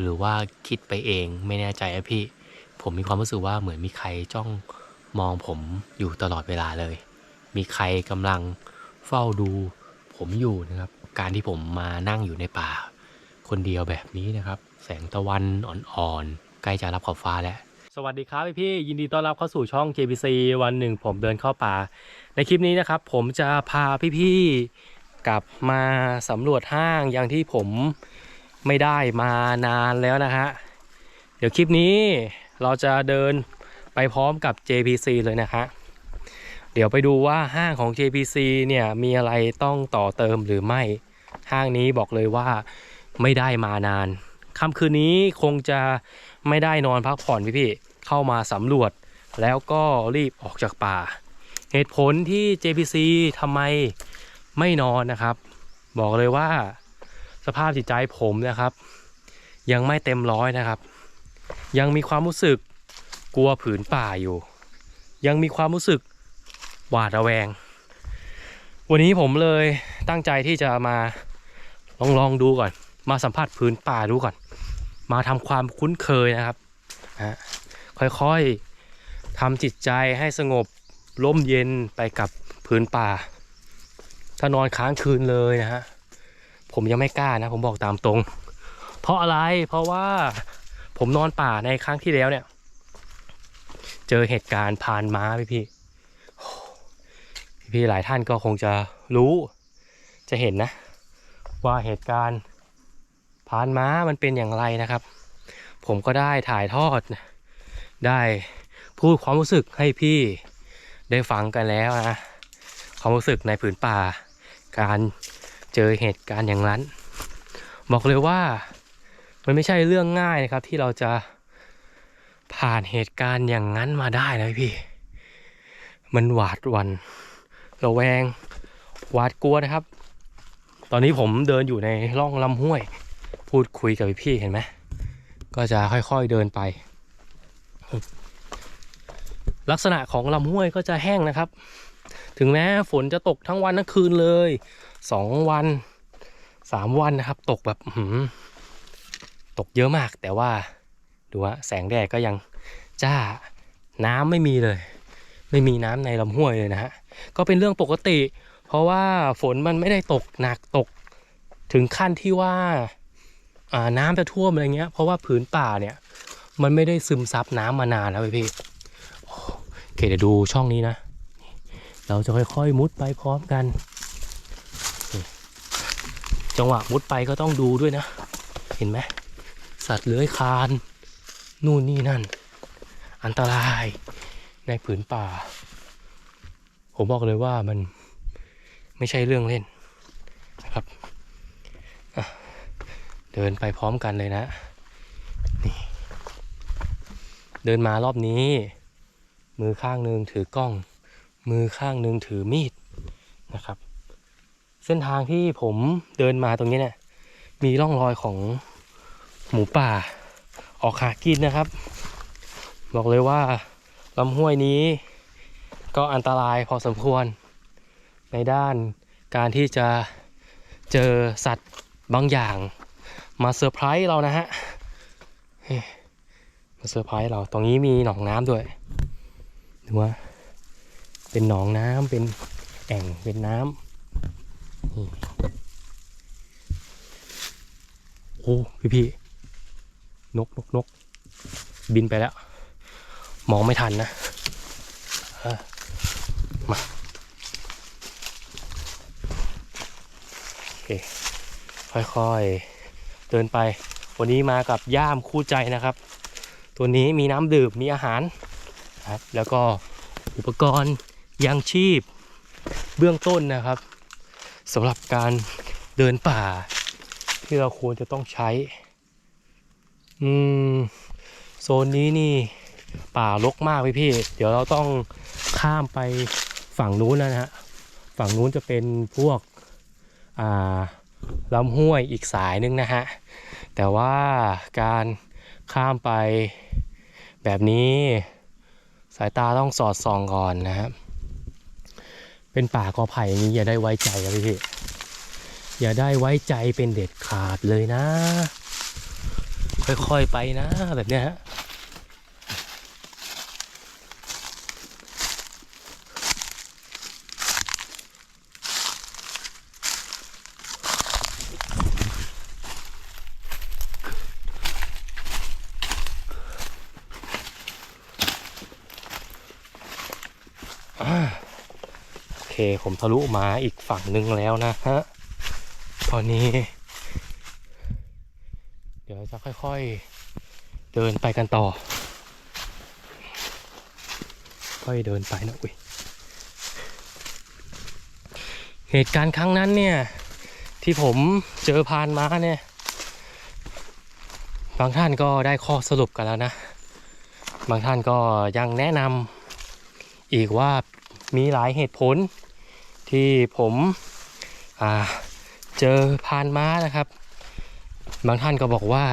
หรือว่าคิดไปเองไม่แน่ใจอะพี่ ผมมีความรู้สึกว่าเหมือนมีใครจ้องมองผมอยู่ตลอดเวลาเลย มีใครกำลังเฝ้าดู ผมอยู่นะครับ การที่ผมมานั่งอยู่ในป่า คนเดียวแบบนี้นะครับ แสงตะวันอ่อนๆใกล้จะรับขอบฟ้าแล้วสวัสดีครับพี่ๆยินดีต้อนรับเข้าสู่ช่อง JBC วันหนึ่งผมเดินเข้าป่า ในคลิปนี้นะครับ ผมจะพาพี่ๆกลับมาสำรวจห้างอย่างที่ผม ไม่ได้มานานแล้วนะฮะ เดี๋ยวคลิปนี้เราจะเดินไปพร้อมกับ JPC เลยนะฮะ เดี๋ยวไปดูว่าห้างของ JPC เนี่ยมีอะไรต้องต่อเติมหรือไม่ ห้างนี้บอกเลยว่าไม่ได้มานาน ค่ำคืนนี้คงจะไม่ได้นอนพักผ่อนพี่ๆเข้ามาสำรวจ แล้วก็รีบออกจากป่า เหตุผลที่ JPC ทำไมไม่นอนนะครับ บอกเลยว่า สภาพจิตใจผมนะครับ ยังไม่เต็มร้อยนะครับ ยังมีความรู้สึกกลัวผืนป่าอยู่ ยังมีความรู้สึกหวาดระแวง วันนี้ผมเลยตั้งใจที่จะมาลองลองดูก่อน มาสัมผัสผืนป่าดูก่อน มาทำความคุ้นเคยนะครับฮะค่อยๆทำจิตใจให้สงบร่มเย็นไปกับพื้นป่า ถ้านอนค้างคืนเลยนะฮะ ผมยังไม่กล้านะ ผมบอกตามตรง เพราะอะไรเพราะว่าผมนอนป่าในครั้งที่แล้วเนี่ย เจอเหตุการณ์ผ่านม้าพี่พี่พี่หลายท่านก็คงจะรู้จะเห็นนะ ว่าเหตุการณ์ผ่านม้ามันเป็นอย่างไรนะครับ ผมก็ได้ถ่ายทอด ได้พูดความรู้สึกให้พี่ได้ฟังกันแล้วนะความรู้สึกในผืนป่า การ เจอเหตุการณ์อย่างนั้น บอกเลยว่ามันไม่ใช่เรื่องง่ายนะครับ ที่เราจะผ่านเหตุการณ์อย่างนั้นมาได้นะพี่ มันหวาดหวันระแวงหวาดกลัวนะครับ ตอนนี้ผมเดินอยู่ในร่องลำห้วย พูดคุยกับพี่เห็นไหมก็จะค่อยๆเดินไป ลักษณะของลำห้วยก็จะแห้งนะครับ ถึงแม้ฝนจะตกทั้งวันทั้งคืนเลย สองวันสามวันนะครับ ตกแบบหืตกเยอะมาก แต่ว่าดูว่าแสงแดดก็ยังจ้าน้ำไม่มีเลย ไม่มีน้ำในลำห้วยเลยนะฮะก็เป็นเรื่องปกติ เพราะว่าฝนมันไม่ได้ตกหนักตก ถึงขั้นที่ว่าน้ำจะท่วมอะไรเงี้ย เพราะว่าผืนป่าเนี่ย มันไม่ได้ซึมซับน้ำมานานแล้วพี่โอเคเดี๋ยวดูช่องนี้นะ เราจะค่อยๆมุดไปพร้อมกัน จังหวะมุดไปก็ต้องดูด้วยนะ เห็นไหมสัตว์เลื้อยคลาน นู่นนี่นั่น อันตรายในผืนป่า ผมบอกเลยว่ามันไม่ใช่เรื่องเล่นนะครับเดินไปพร้อมกันเลยนะนี่เดินมารอบนี้ มือข้างหนึ่งถือกล้อง มือข้างหนึ่งถือมีดนะครับ เส้นทางที่ผมเดินมาตรงนี้เนี่ย มีร่องรอยของหมูป่า ออกหากินนะครับ บอกเลยว่าลำห้วยนี้ ก็อันตรายพอสมควร ในด้านการที่จะเจอสัตว์บางอย่าง มาเซอร์ไพรส์เรานะฮะมาเซอร์ไพรส์เราตรงนี้มีหนองน้ำด้วยดูว่าเป็นหนองน้ำเป็นแอ่งเป็นน้ำ โอ้พี่พี่นกนกนกบินไปแล้ว มองไม่ทันนะมาโอเคค่อยๆ เดินไป วันนี้มากับย่ามคู่ใจนะครับ ตัวนี้มีน้ำดื่มมีอาหารครับ แล้วก็อุปกรณ์ยังชีพเบื้องต้นนะครับ สำหรับการเดินป่า ที่เราควรจะต้องใช้ อืม โซนนี้นี่ป่ารกมากพี่พี่ เดี๋ยวเราต้องข้ามไปฝั่งนู้นแล้วนะฮะ ฝั่งนู้นจะเป็นพวก อ่าลำห้วยอีกสายนึงนะฮะ แต่ว่าการข้ามไปแบบนี้สายตาต้องสอดส่องก่อนนะครับ เป็นป่ากอไผ่นี้อย่าได้ไว้ใจครับพี่อย่าได้ไว้ใจเป็นเด็ดขาดเลยนะ ค่อยๆไปนะแบบเนี้ยฮะ ผมทะลุมาอีกฝั่งหนึ่งแล้วนะฮะ ตอนนี้ เดี๋ยวจะค่อยๆ เดินไปกันต่อ ค่อยเดินไปนะอุ้ย เหตุการณ์ครั้งนั้นเนี่ย ที่ผมเจอพานม้าเนี่ย บางท่านก็ได้ข้อสรุปกันแล้วนะ บางท่านก็ยังแนะนำอีกว่ามีหลายเหตุผล ที่ผมเจอพานม้านะครับ บางท่านก็บอกว่า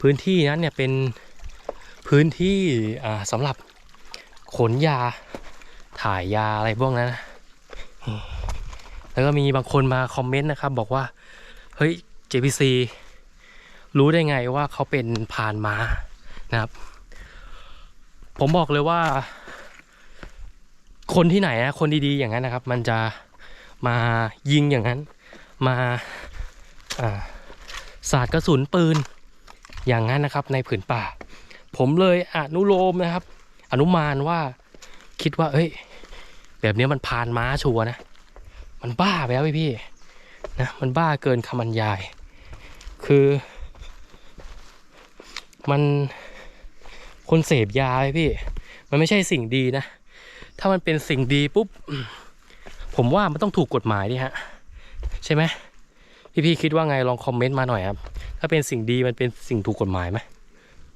พื้นที่นั้นเนี่ยเป็นพื้นที่สำหรับขนยาถ่ายยาอะไรพวกนั้นะแล้วก็มีบางคนมาคอมเมนต์นะครับ บอกว่าเฮ้ย JPC รู้ได้ไงว่าเขาเป็นพานม้านะครับ ผมบอกเลยว่า คนที่ไหนนะคนดีๆอย่างนั้นนะครับ มันจะมายิงอย่างนั้น มาอ่าสาดกระสุนปืนอย่างนั้นนะครับ ในผืนป่า ผมเลยอนุโลมนะครับ อนุมานว่าคิดว่า เอ้ย แบบนี้มันพานม้าชัวนะ มันบ้าไปแล้วพี่พี่นะมันบ้าเกินคำบรรยาย คือมันคนเสพยาไหมพี่ มันไม่ใช่สิ่งดีนะ ถ้ามันเป็นสิ่งดีปุ๊บ ผมว่ามันต้องถูกกฎหมายดิฮะ ใช่ไหมพี่พี่ๆคิดว่าไงลองคอมเมนต์มาหน่อยครับ ถ้าเป็นสิ่งดีมันเป็นสิ่งถูกกฎหมายไหม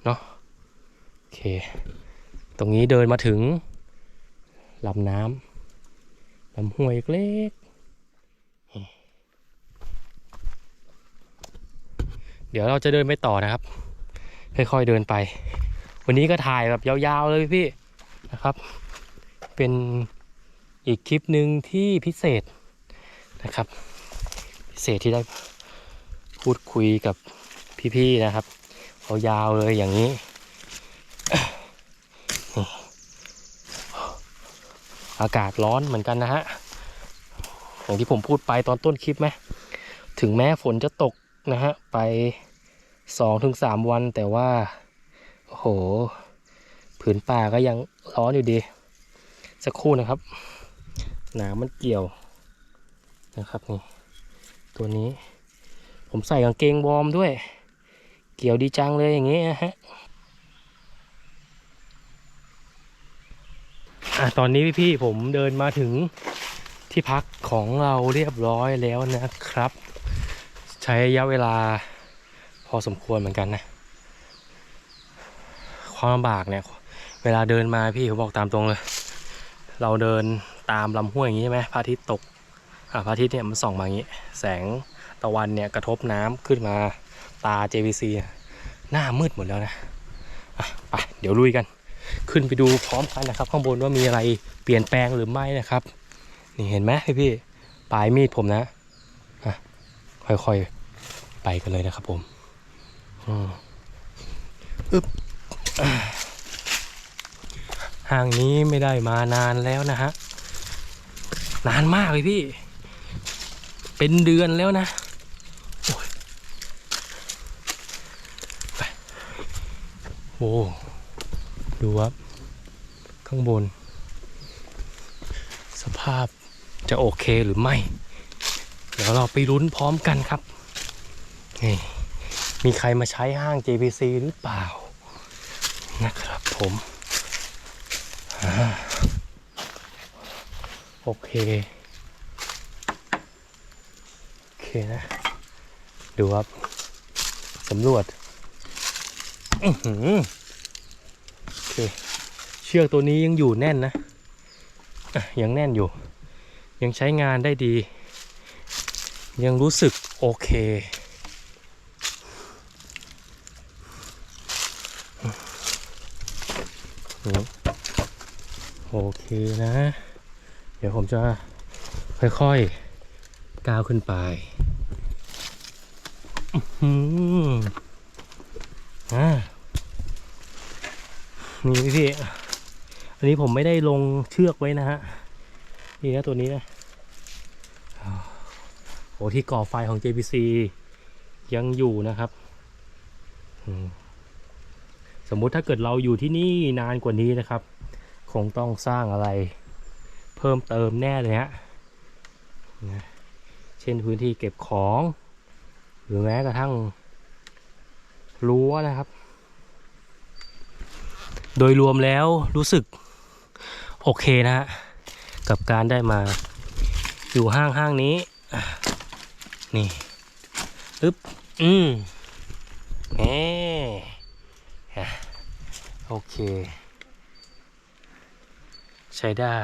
เนาะโอเค ตรงนี้เดินมาถึงลำน้ำลำห้วยเล็กเดี๋ยวเราจะเดินไปต่อนะครับ ค่อยๆเดินไป วันนี้ก็ถ่ายแบบยาวๆเลยพี่ๆนะครับ เป็นอีกคลิปหนึ่งที่พิเศษนะครับ พิเศษที่ได้พูดคุยกับพี่ๆนะครับเอายาวเลยอย่างนี้อากาศร้อนเหมือนกันนะฮะ อย่างที่ผมพูดไปตอนต้นคลิปไหม ถึงแม้ฝนจะตกนะฮะ ไปสองถึงสามวันแต่ว่า โอ้โห ผืนป่าก็ยังร้อนอยู่ดี สักครู่นะครับ หนามมันเกี่ยวนะครับนี่ตัวนี้ ผมใส่กางเกงวอร์มด้วย เกี่ยวดีจังเลยอย่างนี้นะฮะอะตอนนี้พี่ๆผมเดินมาถึงที่พักของเราเรียบร้อยแล้วนะครับ ใช้ระยะเวลาพอสมควรเหมือนกันนะ ความลำบากเนี่ย เวลาเดินมาพี่ผมบอกตามตรงเลย เราเดินตามลำห้วยอย่างนี้ใช่ไหมพระอาทิตย์ตกพระอาทิตย์เนี่ยมันส่องมาอย่างนี้ แสงตะวันเนี่ยกระทบน้ำขึ้นมาตา JVC หน้ามืดหมดแล้วนะอะไปเดี๋ยวลุยกัน ขึ้นไปดูพร้อมกันนะครับ ข้างบนว่ามีอะไรเปลี่ยนแปลงหรือไม่นะครับ นี่เห็นไหมพี่พี่ปลายมีดผมนะอะค่อยๆ ไปกันเลยนะครับผมอืมอึ๊บ ห้างนี้ไม่ได้มานานแล้วนะฮะ นานมากเลยพี่ เป็นเดือนแล้วนะโอ้ยไปโอ้ดูครับ ข้างบน สภาพจะโอเคหรือไม่ เดี๋ยวเราไปลุ้นพร้อมกันครับ นี่มีใครมาใช้ห้าง JPC หรือเปล่า นะครับผม โอเค โอเคนะ ดูครับสำรวจอือหือโอเค เชือกตัวนี้ยังอยู่แน่นนะะยังแน่นอยู่ ยังใช้งานได้ดี ยังรู้สึกโอเค โอเคนะ เดี๋ยวผมจะค่อยๆก้าวขึ้นไปนี่พี่อันนี้ผมไม่ได้ลงเชือกไว้นะฮะ นี่นะตัวนี้นะโอ้ที่ก่อไฟของ JPC ยังอยู่นะครับ สมมุติถ้าเกิดเราอยู่ที่นี่นานกว่านี้นะครับ งต้องสร้างอะไร เพิ่มเติมแน่เลยฮะนะเช่นพื้นที่เก็บของ หรือแม้กระทั่งรั้วนะครับ โดยรวมแล้วรู้สึกโอเคนะฮะกับการได้มาอยู่ห้างห้างนี้ นี่อึ๊บ อืมแหมอ่โอเค ใช้ได้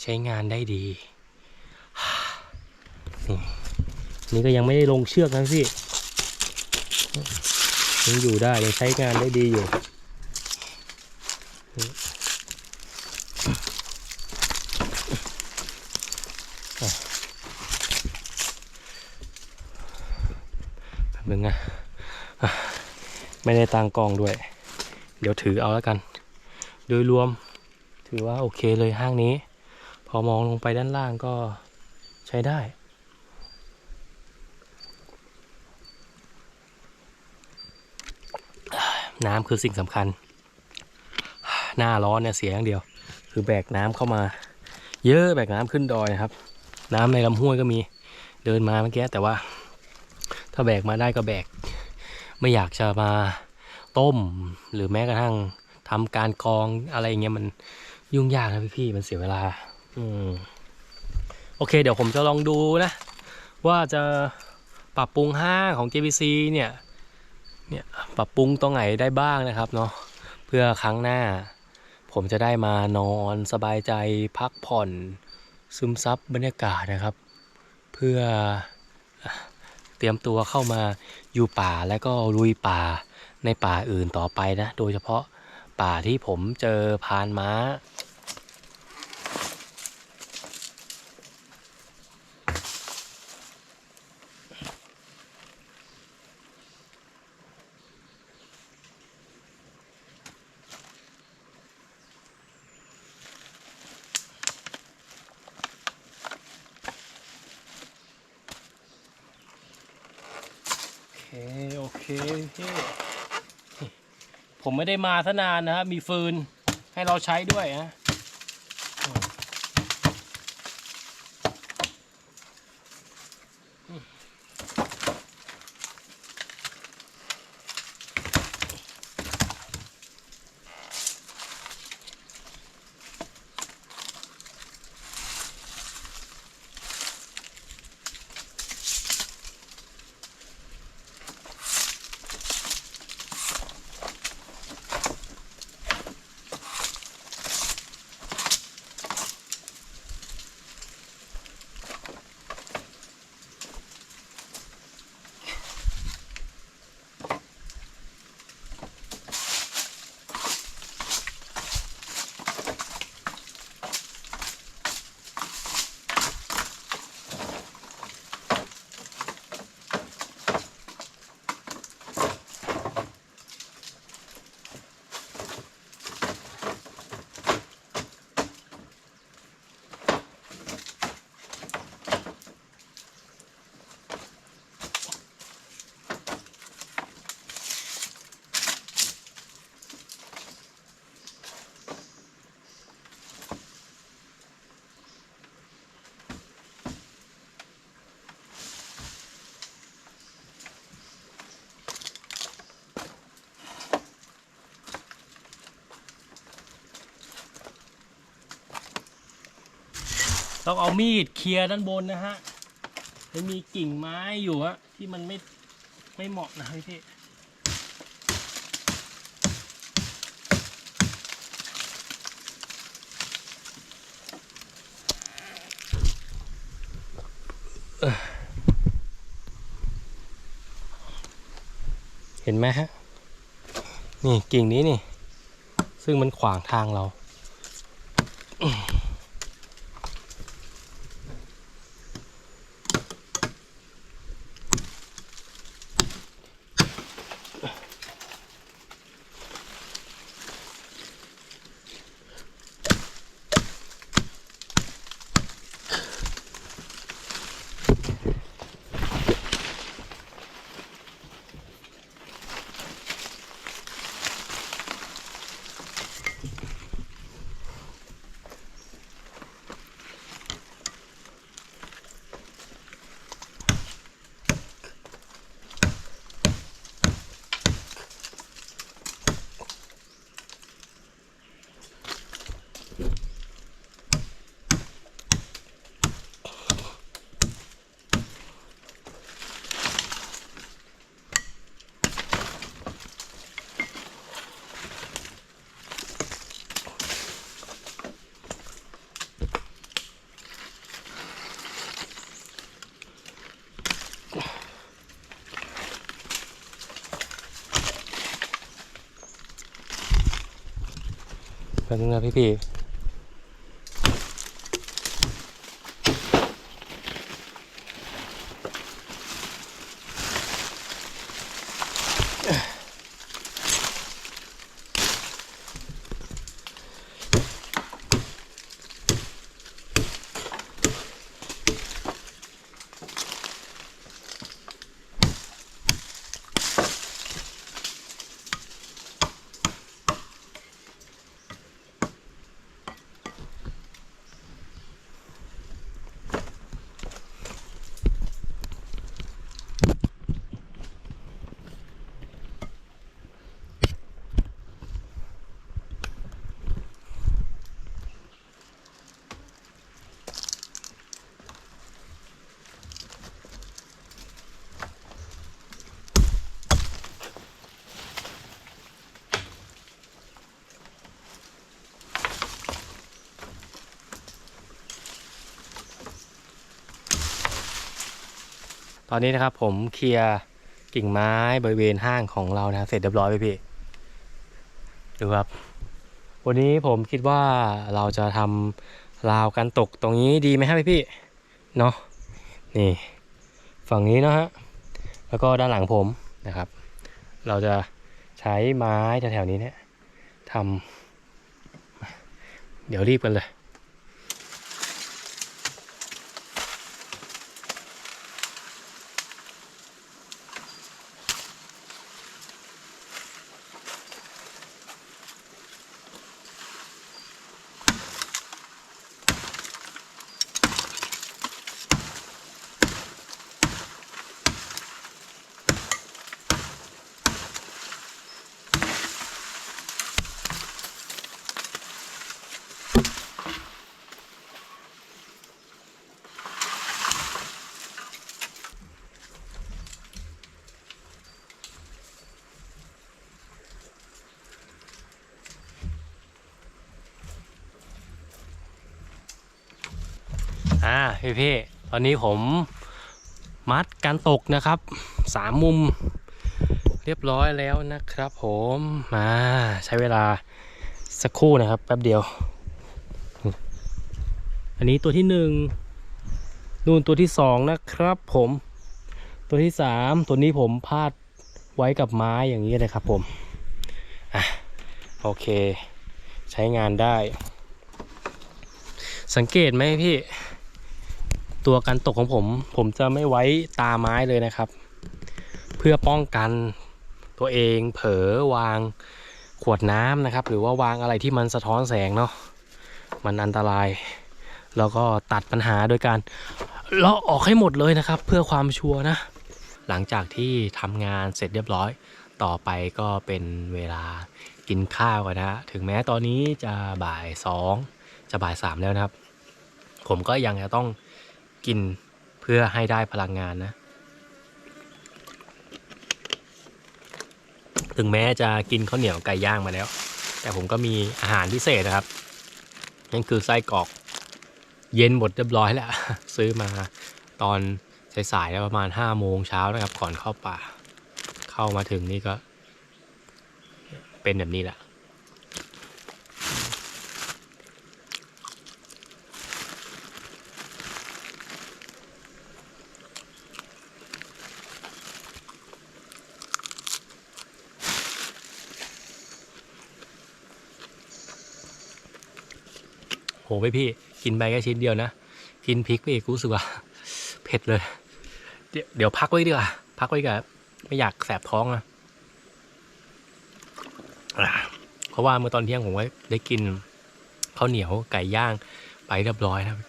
ใช้งานได้ดี นี่นี่ก็ยังไม่ได้ลงเชือกนะพี่ยังอยู่ได้ยังใช้งานได้ดีอยู่นึงอะไม่ได้ตังกองด้วย เดี๋ยวถือเอาแล้วกัน โดยรวม ถือว่าโอเคเลยห้างนี้ พอมองลงไปด้านล่างก็ใช้ได้น้ำคือสิ่งสำคัญ หน้าร้อนเนี่ยเสียอย่างเดียว คือแบกน้ำเข้ามา เยอะแบกน้ำขึ้นดอยนะครับ น้ำในลำห้วยก็มีเดินมาเมื่อกี้แต่ว่า ถ้าแบกมาได้ก็แบก ไม่อยากจะมาต้ม หรือแม้กระทั่งทำการกรองอะไรเงี้ยมัน ยุ่งยากนะพี่ๆมันเสียเวลา อืมโอเค เดี๋ยวผมจะลองดูนะ ว่าจะปรับปรุงห้างของ JBC เนี่ยเนี่ยปรับปรุงตรงไหนได้บ้างนะครับเนาะเพื่อครั้งหน้า ผมจะได้มานอนสบายใจพักผ่อน ซึมซับบรรยากาศนะครับ เพื่อเตรียมตัวเข้ามาอยู่ป่าและก็ลุยป่าในป่าอื่นต่อไปนะ โดยเฉพาะ ป่าที่ผมเจอพานม้า โอเค โอเคพี่ผม ไม่ได้มาซะนานนะครับมีฟืนให้เราใช้ด้วยนะ ต้องเอามีดเคลียร์ด้านบนนะฮะมันมีกิ่งไม้อยู่อะที่มันไม่ไม่เหมาะนะพี่เอ่เห็นไหมฮะ นี่กิ่งนี้นี่ ซึ่งมันขวางทางเรา แป๊บนึงนะพี่พี่ ตอนนี้นะครับผมเคลียร์กิ่งไม้บริเวณห้างของเรานะเสร็จเรียบร้อยไปพี่ดูครับ วันนี้ผมคิดว่าเราจะทำราวกันตกตรงนี้ดีไหมครับพี่พี่เนาะนี่ฝั่งนี้นะฮะแล้วก็ด้านหลังผมนะครับ เราจะใช้ไม้แถวๆนี้เนี่ยทำเดี๋ยวรีบกันเลย อ่าพี่พี่ตอนนี้ผมมัดการตกนะครับสามมุมเรียบร้อยแล้วนะครับผมมาใช้เวลาสักครู่นะครับแป๊บเดียว อันนี้ตัวที่หนึ่งนู่นตัวที่สองนะครับผม ตัวที่สามตัวนี้ผมพาดไว้กับไม้อย่างนี้เลยครับผมอะโอเค ใช้งานได้ สังเกตไหมพี่ ตัวกันตกของผม ผมจะไม่ไว้ตาไม้เลยนะครับ เพื่อป้องกันตัวเองเผลอวางขวดน้ำนะครับ หรือว่าวางอะไรที่มันสะท้อนแสงเนาะมันอันตราย แล้วก็ตัดปัญหาโดยการเลาะออกให้หมดเลยนะครับ เพื่อความชัวร์นะ หลังจากที่ทำงานเสร็จเรียบร้อย ต่อไปก็เป็นเวลากินข้าวกันนะฮะถึงแม้ตอนนี้จะบ่ายสองจะบ่ายสามแล้วนะครับ ผมก็ยังจะต้อง กินเพื่อให้ได้พลังงานนะ ถึงแม้จะกินข้าวเหนียวไก่ย่างมาแล้ว แต่ผมก็มีอาหารพิเศษนะครับ นั่นคือไส้กรอก เย็นหมดเรียบร้อยแล้ว ซื้อมาตอนสายๆแล้วประมาณ5้าโมงเช้านะครับ ก่อนเข้าป่า เข้ามาถึงนี่ก็ เป็นแบบนี้แหละ โหไปพี่กินไปแค่ชิ้นเดียวนะ กินพริกไปอีกรู้สึกว่าเผ็ดเลย เดี๋ยวพักไว้ดีกว่า พักไว้กว่าไม่อยากแสบท้องนะอะเพราะว่าเมื่อตอนเที่ยงผมก็ได้กินข้าวเหนียวไก่ย่างไปเรียบร้อยนะครับ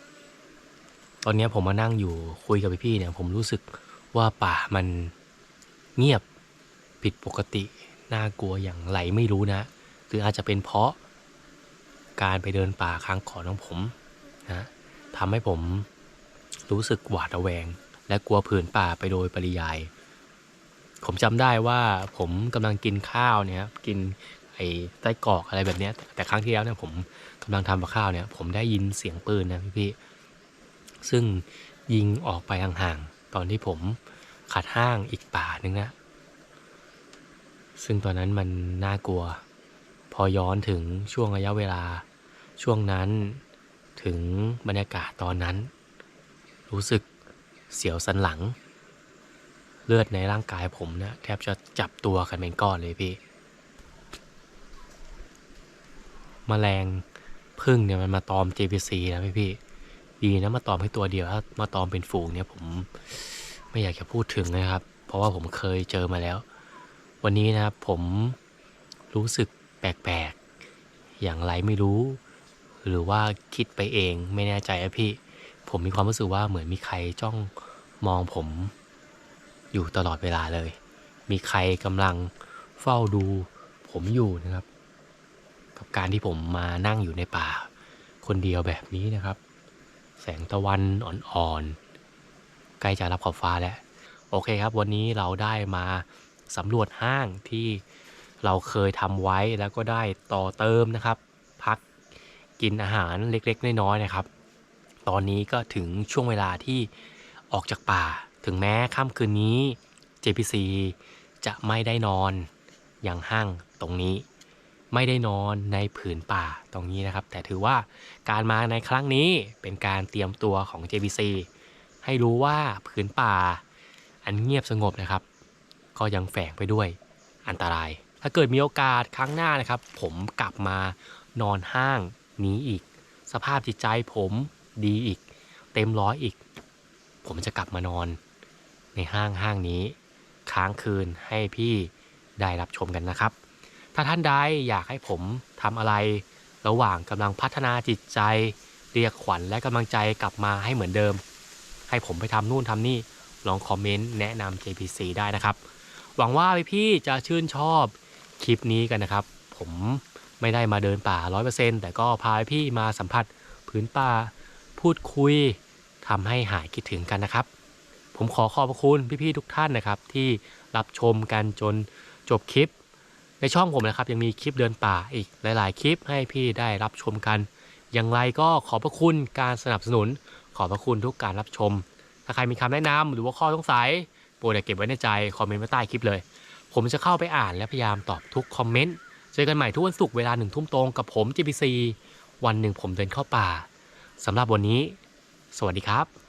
ตอนนี้ผมมานั่งอยู่คุยกับพี่เนี่ย ผมรู้สึกว่าป่ามันเงียบผิดปกติน่ากลัวอย่างไรไม่รู้นะ หรืออาจจะเป็นเพราะ การไปเดินป่าครั้งก่อนของผมนะทำให้ผมรู้สึกหวาดระแวง และกลัวผืนป่าไปโดยปริยาย ผมจำได้ว่าผมกำลังกินข้าวเนี่ยกินไอ้ไส้กอกอะไรแบบเนี้ยแต่ครั้งที่แล้วเนี่ยผมกำลังทำกับข้าวเนี่ย ผมได้ยินเสียงปืนนะพี่ๆซึ่งยิงออกไปห่างๆตอนที่ผมขัดห้างอีกป่าหนึ่งนะซึ่งตอนนั้นมันน่ากลัว พอย้อนถึงช่วงระยะเวลา ช่วงนั้นถึงบรรยากาศตอนนั้น รู้สึกเสียวสันหลัง เลือดในร่างกายผมเนี่ยแทบจะจับตัวกันเป็นก้อนเลยพี่มแมลงพึ่งเนี่ยมันมาตอม JPC นะพี่พี่ดีนะมาตอมให้ตัวเดียวถ้ามาตอมเป็นฝูงเนี่ยผมไม่อยากจะพูดถึงนะครับ เพราะว่าผมเคยเจอมาแล้ว วันนี้นะครับผมรู้สึกแปลกๆ อย่างไรไม่รู้ หรือว่าคิดไปเองไม่แน่ใจอะพี่ ผมมีความรู้สึกว่าเหมือนมีใครจ้องมองผม อยู่ตลอดเวลาเลย มีใครกำลังเฝ้าดู ผมอยู่นะครับ กับการที่ผมมานั่งอยู่ในป่า คนเดียวแบบนี้นะครับ แสงตะวันอ่อนๆใกล้จะรับขอบฟ้าแล้วโอเคครับ วันนี้เราได้มาสำรวจห้างที่เราเคยทำไว้แล้วก็ได้ต่อเติมนะครับ กินอาหารเล็กๆ น้อยๆนะครับ ตอนนี้ก็ถึงช่วงเวลาที่ออกจากป่า ถึงแม้ค่ำคืนนี้ JPC จะไม่ได้นอนอย่างห้างตรงนี้ ไม่ได้นอนในผืนป่าตรงนี้นะครับ แต่ถือว่าการมาในครั้งนี้เป็นการเตรียมตัวของ JPC ให้รู้ว่าผืนป่าอันเงียบสงบนะครับ ก็ยังแฝงไปด้วยอันตราย ถ้าเกิดมีโอกาสครั้งหน้านะครับ ผมกลับมานอนห้าง นี้อีก สภาพจิตใจผมดีอีก เต็มร้อยอีก ผมจะกลับมานอน ในห้างห้างนี้ ค้างคืนให้พี่ได้รับชมกันนะครับ ถ้าท่านใดอยากให้ผมทำอะไร ระหว่างกำลังพัฒนาจิตใจ เรียกขวัญและกำลังใจกลับมาให้เหมือนเดิม ให้ผมไปทำนู่นทำนี่ลองคอมเมนต์แนะนำ JPC ได้นะครับ หวังว่าพี่ๆจะชื่นชอบคลิปนี้กันนะครับ ผม ไม่ได้มาเดินป่า 100%แต่ก็พาพี่มาสัมผัสพื้นป่าพูดคุยทำให้หายคิดถึงกันนะครับ ผมขอขอบคุณพี่ๆทุกท่านนะครับ ที่รับชมกันจนจบคลิป ในช่องผมนะครับ ยังมีคลิปเดินป่าอีกหลายๆ คลิปให้พี่ได้รับชมกัน อย่างไรก็ขอบพระคุณการสนับสนุน ขอบพระคุณทุกการรับชม ถ้าใครมีคำแนะนำหรือว่าข้อสงสัยโปรดอย่าเก็บไว้ในใจคอมเมนต์ไว้ใต้คลิปเลย ผมจะเข้าไปอ่านและพยายามตอบทุกคอมเมนต์ เจอกันใหม่ทุกวันศุกร์เวลาหนึ่งทุ่มตรงกับผม GPC วันหนึ่งผมเดินเข้าป่าสำหรับวันนี้ สวัสดีครับ